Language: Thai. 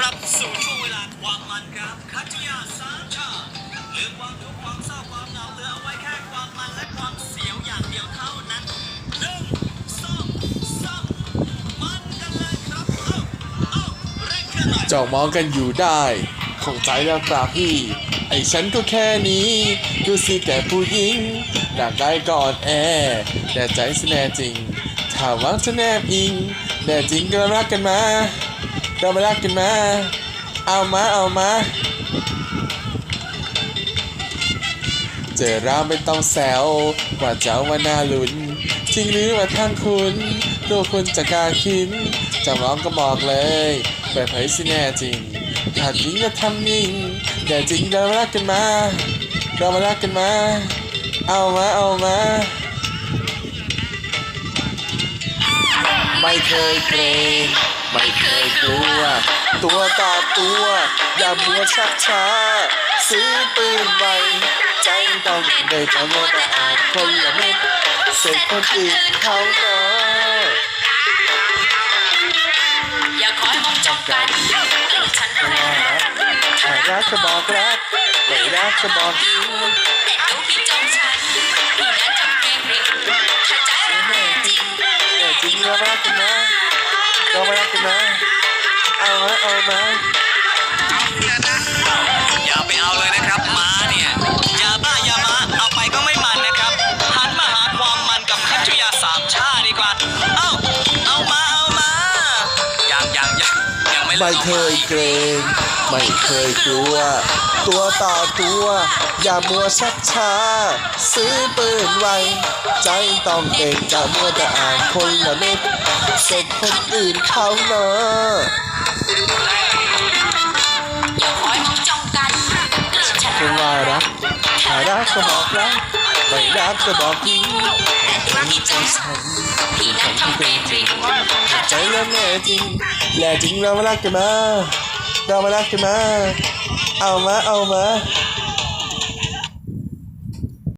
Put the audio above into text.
รับสู่ช่วงเวลาความมันครับคัจยาสามชาลืมความทุกข์ความเศร้าความเหงาเหลือเอาไว้แค่ความมันและความเสียวอย่างเดียวเท่านั้นหนึ่งสองสามมันกันเลยครับเอ้าเอ้าเร่งเครื่องหน่อยจ้องมองกันอยู่ได้คงใจแล้วกราบพี่ ไอ้ฉันก็แค่นี้ดูสิแต่ผู้หญิงหนักได้ก่อนแอ แต่ใจสแน่จริง ถ้าหวังจะแนบอิงแน่จริงก็รักกันมา เรามารักกันมา เอามาเอามาเจอเราไม่ต้องแซวว่าเจ้าว่าน่าลุ้นจริงหรือว่าท่านคุณตัวคุณจะกล้าคิดจะร้องก็บอกเลยเปิดเผยสิแน่จริงถ้าจริงก็ทำนิ่งแต่จริงเรามารักกันมา เรามารักกันมา เอามาเอามา ไม่เคยเกรงไม่เคยกลัว ตัวต่อตัว อย่ามัวชักช้า ซื้อปืนไวใจต้องได้แต่มัวแต่อ่านคนละเม็ดเสร็จคนอื่นเขาเนาะอย่าคอยมองจ้องกันเกลียดฉันแน่ถ้ารักก็บอกรักไม่รักก็บอกทิ้งแต่ดูพี่จ้องฉัน เอ ไม่ไม่เคยเกรงไม่เคยกลัว ตัวต่อตัว อย่ามัวชักช้า ซื้อปืนไว ใจต้องเก่งจะมัวแต่อ่านคนละเม็ดเสร็จคนอื่นเขาเนาะอย่าคอยมองจ้องกันเกลียดฉันคุณว่ารักถ้ารักก็บอกรักไม่รักก็บอกทิ้งแต่ดูพี่จ้องฉันพี่นั้นทำเกรงริงถ้าใจใจเราแน่จริง แน่จริงเรามารักกันมา เรามารักกันมา เอามาเอามา